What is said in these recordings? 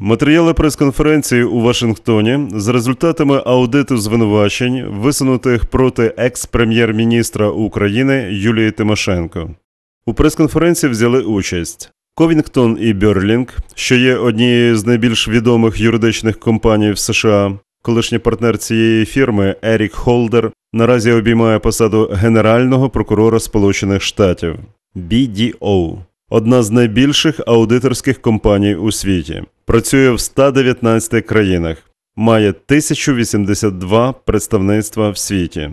Матеріали прес-конференції у Вашингтоні з результатами аудиту звинувачень, висунутих проти екс-прем'єр-міністра України Юлії Тимошенко. У прес-конференції взяли участь Ковінгтон і Берлінг, що є однією з найбільш відомих юридичних компаній в США. Колишній партнер цієї фірми Ерік Холдер наразі обіймає посаду Генерального прокурора Сполучених Штатів BDO – одна з найбільших аудиторських компаній у світі. Працює в 119 країнах, має 1082 представництва в світі.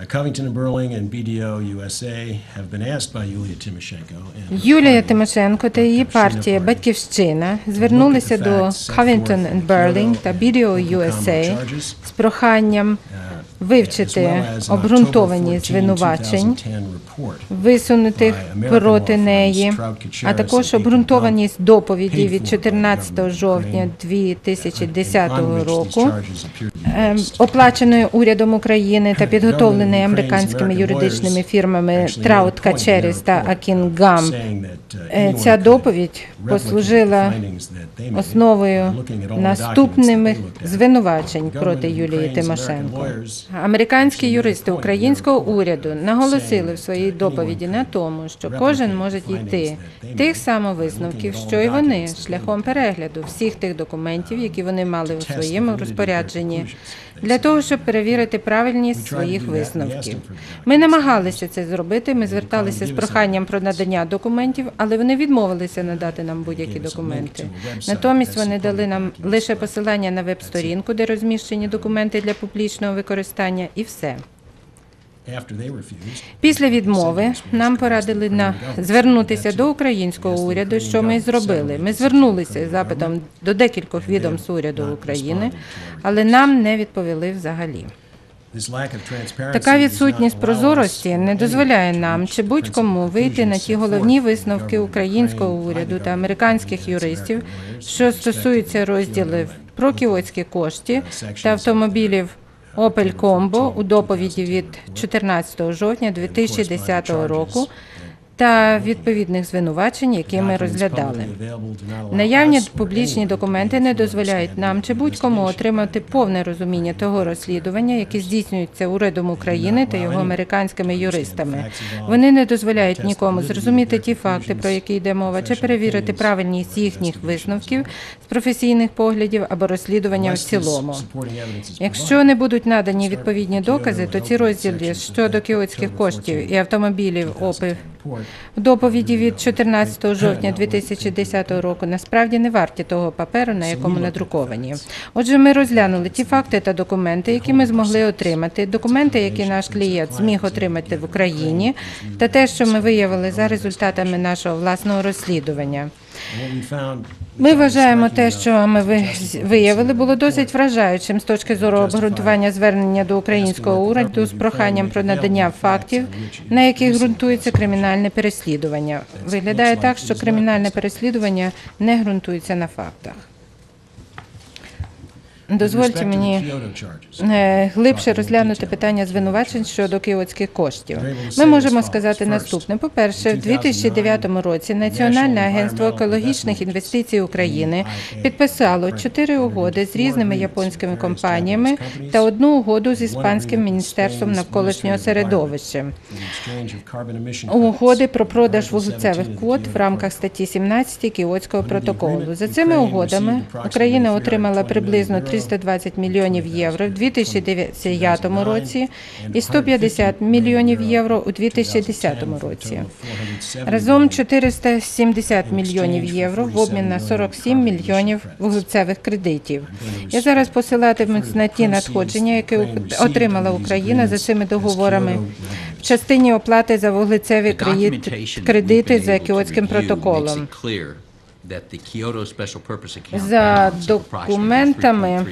Uh, Covington and Burling and BDO USA have been asked by Yulia Tymoshenko and Юлія Тимошенко та її партія Батьківщина звернулися до Covington and Burling та BDO USA з проханням вивчити обґрунтовані звинувачень, висунутих проти неї, а також обґрунтованість доповіді від 14 жовтня 2010 року, ем, оплаченої урядом України та підготовленої американськими юридичними фірмами Траут Качеріс та Акінгам. Е, Ця доповідь послужила основою наступних звинувачень проти Юлії Тимошенко. Американські юристи українського уряду наголосили в своїй доповіді на тому, що кожен може дійти тих самовисновків, що й вони, шляхом перегляду всіх тих документів, які вони мали у своєму розпорядженні, для того, щоб перевірити правильність своїх висновків. Ми намагалися це зробити. Ми зверталися з проханням про надання документів, але вони відмовилися надати нам будь-які документи. Натомість вони дали нам лише посилання на веб-сторінку, де розміщені документи для публічного використання, і все. Після відмови нам порадили на звернутися до українського уряду, що ми зробили. Ми звернулися з запитом до декількох відомств уряду України, але нам не відповіли взагалі. Така відсутність прозорості не дозволяє нам чи будь-кому вийти на ті головні висновки українського уряду та американських юристів, що стосуються розділів про кіотські кошти та автомобілів Opel Combo у доповіді від 14 жовтня 2010 року та відповідних звинувачень, які ми розглядали. Наявні публічні документи не дозволяють нам чи будь-кому отримати повне розуміння того розслідування, яке здійснюється урядом України та його американськими юристами. Вони не дозволяють нікому зрозуміти ті факти, про які йде мова, чи перевірити правильність їхніх висновків з професійних поглядів або розслідування в цілому. Якщо не будуть надані відповідні докази, то ці розділи щодо кіотських коштів і автомобілів ОПИ в доповіді від 14 жовтня 2010 року. Насправді не варті того паперу, на якому надруковані. Отже, ми розглянули ті факти та документи, які ми змогли отримати, документи, які наш клієнт зміг отримати в Україні, та те, що ми виявили за результатами нашого власного розслідування. Ми вважаємо те, що ми ви- виявили, було досить вражаючим з точки зору обґрунтування звернення до українського уряду з проханням про надання фактів, на яких ґрунтується кримінальне переслідування. Виглядає так, що кримінальне переслідування не ґрунтується на фактах. Дозвольте мені е, глибше розглянути питання звинувачень щодо кіотських коштів. Ми можемо сказати наступне: по-перше, в 2009 році Національне агентство екологічних інвестицій України підписало чотири угоди з різними японськими компаніями та одну угоду з іспанським міністерством навколишнього середовища. Угоди про продаж вуглецевих квот в рамках статті 17 Кіотського протоколу. За цими угодами Україна отримала приблизно 320 мільйонів євро в 2009 році і 150 мільйонів євро у 2010 році. Разом 470 мільйонів євро в обмін на 47 мільйонів вуглецевих кредитів. Я зараз посилатимусь на ті надходження, які отримала Україна за цими договорами в частині оплати за вуглецеві кредити за Кіотським протоколом. За документами,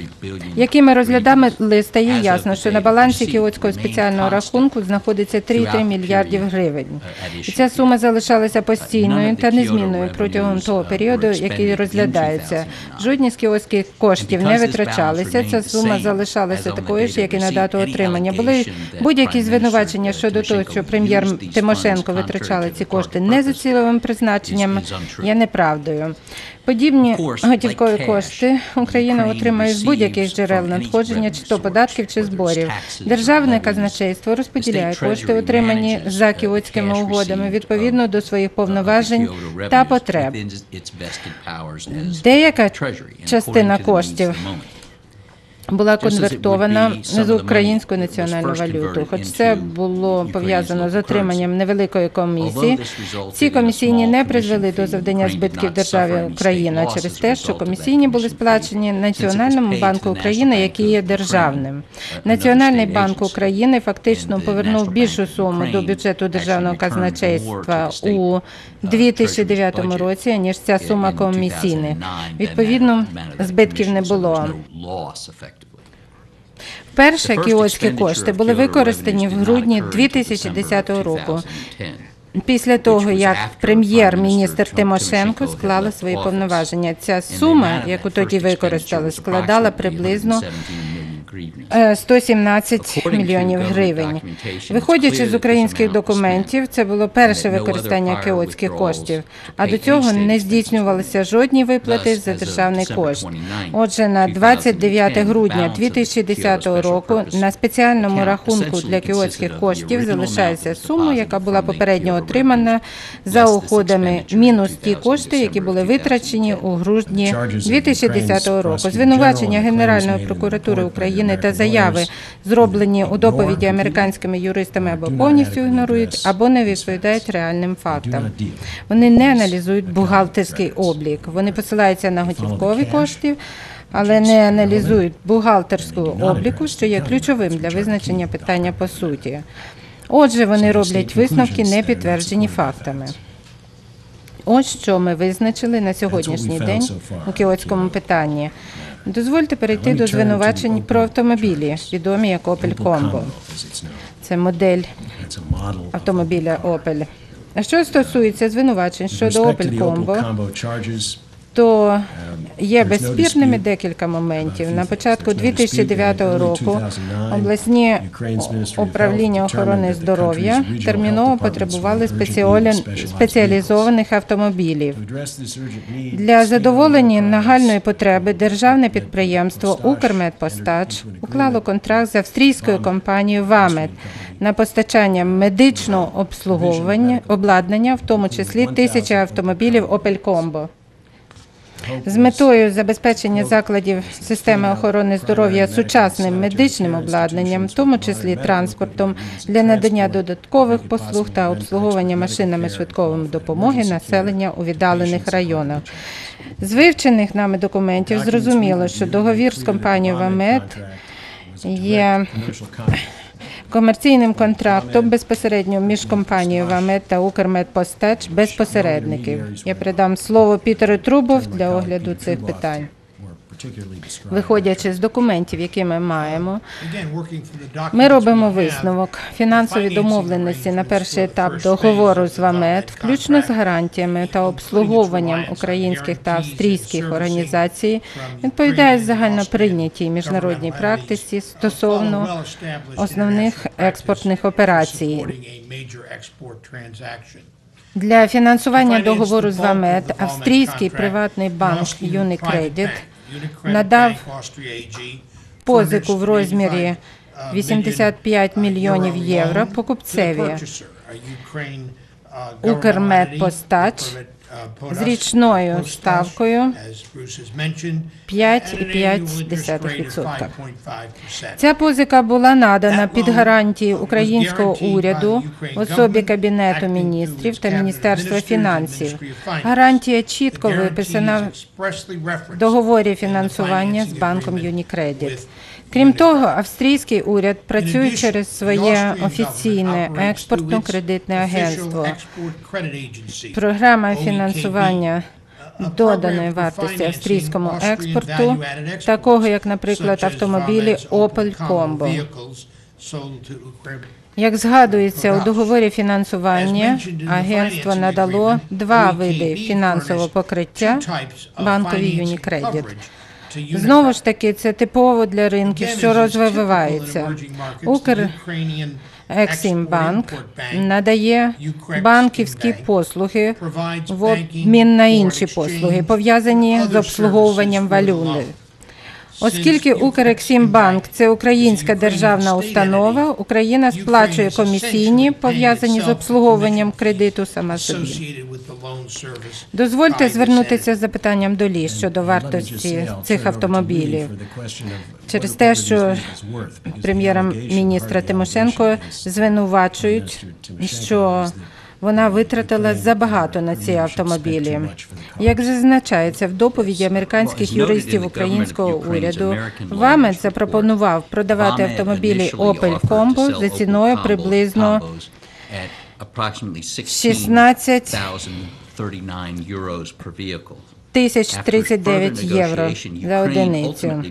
які ми розглядали, стає ясно, що на балансі Кіотського спеціального рахунку знаходиться 3,3 мільярдів гривень. І ця сума залишалася постійною та незмінною протягом того періоду, який розглядається. Жодні з кіотських коштів не витрачалися. Ця сума залишалася такою ж, як і на дату отримання. Були будь-які звинувачення щодо того, що прем'єр Тимошенко витрачали ці кошти не за цільовим призначенням, є неправдою. Готівкою. Подібні готівкові кошти Україна отримає з будь-яких джерел надходження, чи то податків, чи зборів. Державне казначейство розподіляє кошти, отримані за кіотськими угодами, відповідно до своїх повноважень та потреб. Деяка частина коштів була конвертована з українською національною валютою. Хоч це було пов'язано з отриманням невеликої комісії. Ці комісійні не призвели до завдання збитків державі Україна через те, що комісійні були сплачені Національному банку України, який є державним. Національний банк України фактично повернув більшу суму до бюджету державного казначейства у 2009 році, ніж ця сума комісійних. Відповідно, збитків не було. Вперше кіоські кошти були використані в грудні 2010 року. Після того, як прем'єр-міністр Тимошенко склала свої повноваження, ця сума, яку тоді використали, складала приблизно е, 117 мільйонів гривень. Виходячи з українських документів, це було перше використання кіотських коштів, а до цього не здійснювалися жодні виплати за державний кошт. Отже, на 29 грудня 2010 року на спеціальному рахунку для кіотських коштів залишається сума, яка була попередньо отримана за уходами, мінус ті кошти, які були витрачені у грудні 2010 року. Звинувачення Генеральної прокуратури України та заяви, зроблені у доповіді американськими юристами, або повністю ігнорують, або не відповідають реальним фактам. Вони не аналізують бухгалтерський облік. Вони посилаються на готівкові кошти, але не аналізують бухгалтерського обліку, що є ключовим для визначення питання по суті. Отже, вони роблять висновки, не підтверджені фактами. Ось що ми визначили на сьогоднішній день у кіотському питанні. Дозвольте перейти до звинувачень про автомобілі, відомі як Opel Combo. Це модель автомобіля Opel. А що стосується звинувачень щодо Opel Combo, то є безспірними декілька моментів. На початку 2009 року обласні управління охорони здоров'я терміново потребували спеціалі- спеціалізованих автомобілів. Для задоволення нагальної потреби державне підприємство «Укрмедпостач» уклало контракт з австрійською компанією «Вамет» на постачання медичного обслуговування обладнання, в тому числі тисячі автомобілів «Опель Комбо». З метою забезпечення закладів системи охорони здоров'я сучасним медичним обладнанням, в тому числі транспортом, для надання додаткових послуг та обслуговування машинами швидкової допомоги населення у віддалених районах. З вивчених нами документів зрозуміло, що договір з компанією «Вамет» є комерційним контрактом безпосередньо між компанією «Вамет» та «Укрмедпостач» без посередників. Я передам слово Пітеру Трубов для огляду цих питань. Виходячи з документів, які ми маємо, ми робимо висновок. Фінансові домовленості на перший етап договору з ВАМЕД, включно з гарантіями та обслуговуванням українських та австрійських організацій, відповідають загально прийнятій міжнародній практиці стосовно основних експортних операцій. Для фінансування договору з ВАМЕД австрійський приватний банк Unicredit надав позику в розмірі 85 мільйонів євро покупцеві Укрмедпостач з річною ставкою 5,5%. Ця позика була надана під гарантії українського уряду особі Кабінету міністрів та Міністерства фінансів. Гарантія чітко виписана в договорі фінансування з банком Unicredit. Крім того, австрійський уряд працює через своє офіційне експортно-кредитне агентство. Програма фінансування доданої вартості австрійському експорту, такого як, наприклад, автомобілі Opel Combo. Як згадується у договорі фінансування, агентство надало два види фінансового покриття банковій Unicredit. Знову ж таки, це типово для ринків, що розвивається. Укр Ексімбанк надає банківські послуги в обмін на інші послуги, пов'язані з обслуговуванням валюти. Оскільки Укрексімбанк це українська державна установа, Україна сплачує комісійні, пов'язані з обслуговуванням кредиту сама собі. Дозвольте звернутися з запитанням до Лі щодо вартості цих автомобілів. Через те, що прем'єра-міністра Тимошенко звинувачують, що вона витратила забагато на ці автомобілі. Як зазначається в доповіді американських юристів українського уряду, Вамет запропонував продавати автомобілі Opel Combo за ціною приблизно 16 тисяч 39 євро за одиницю.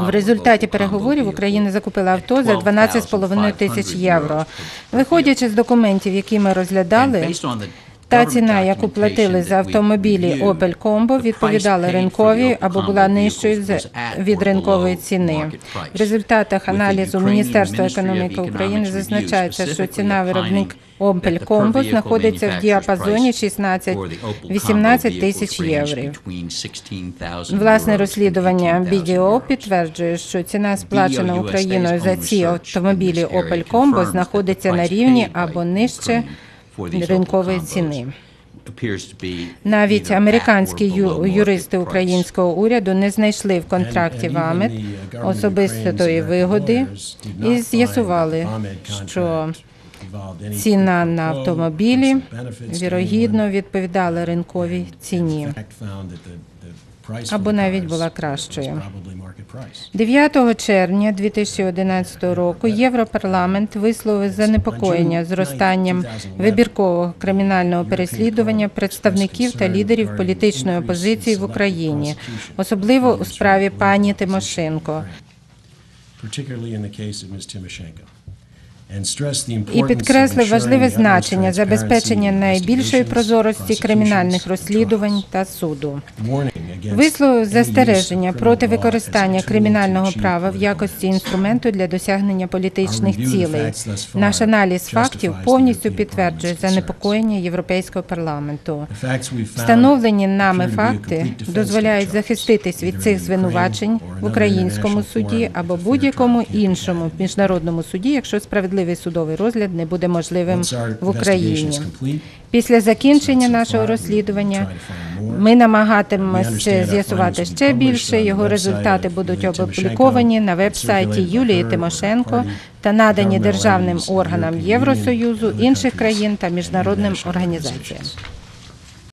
В результаті переговорів Україна закупила авто за 12,5 тисяч євро. Виходячи з документів, які ми розглядали, та ціна, яку платили за автомобілі Opel Combo, відповідала ринковій або була нижчою від ринкової ціни. В результатах аналізу Міністерства економіки України зазначається, що ціна виробник Opel Combo знаходиться в діапазоні 16-18 тисяч євро. Власне розслідування BDO підтверджує, що ціна сплачена Україною за ці автомобілі Opel Combo знаходиться на рівні або нижче ринкової ціни. Навіть американські ю- юристи українського уряду не знайшли в контракті ВАМЕД особистої вигоди і з'ясували, що ціна на автомобілі вірогідно відповідала ринковій ціні. або навіть була кращою. 9 червня 2011 року Європарламент висловив занепокоєння зростанням вибіркового кримінального переслідування представників та лідерів політичної опозиції в Україні, особливо у справі пані Тимошенко. І підкреслив важливе значення забезпечення найбільшої прозорості кримінальних розслідувань та суду. Висловив застереження проти використання кримінального права в якості інструменту для досягнення політичних цілей. Наш аналіз фактів повністю підтверджує занепокоєння Європейського парламенту. Встановлені нами факти дозволяють захиститись від цих звинувачень в українському суді або будь-якому іншому міжнародному суді, якщо справедливий судовий розгляд не буде можливим в Україні. Після закінчення нашого розслідування ми намагатимемося з'ясувати ще більше. Його результати будуть опубліковані на веб-сайті Юлії Тимошенко та надані державним органам Євросоюзу, інших країн та міжнародним організаціям.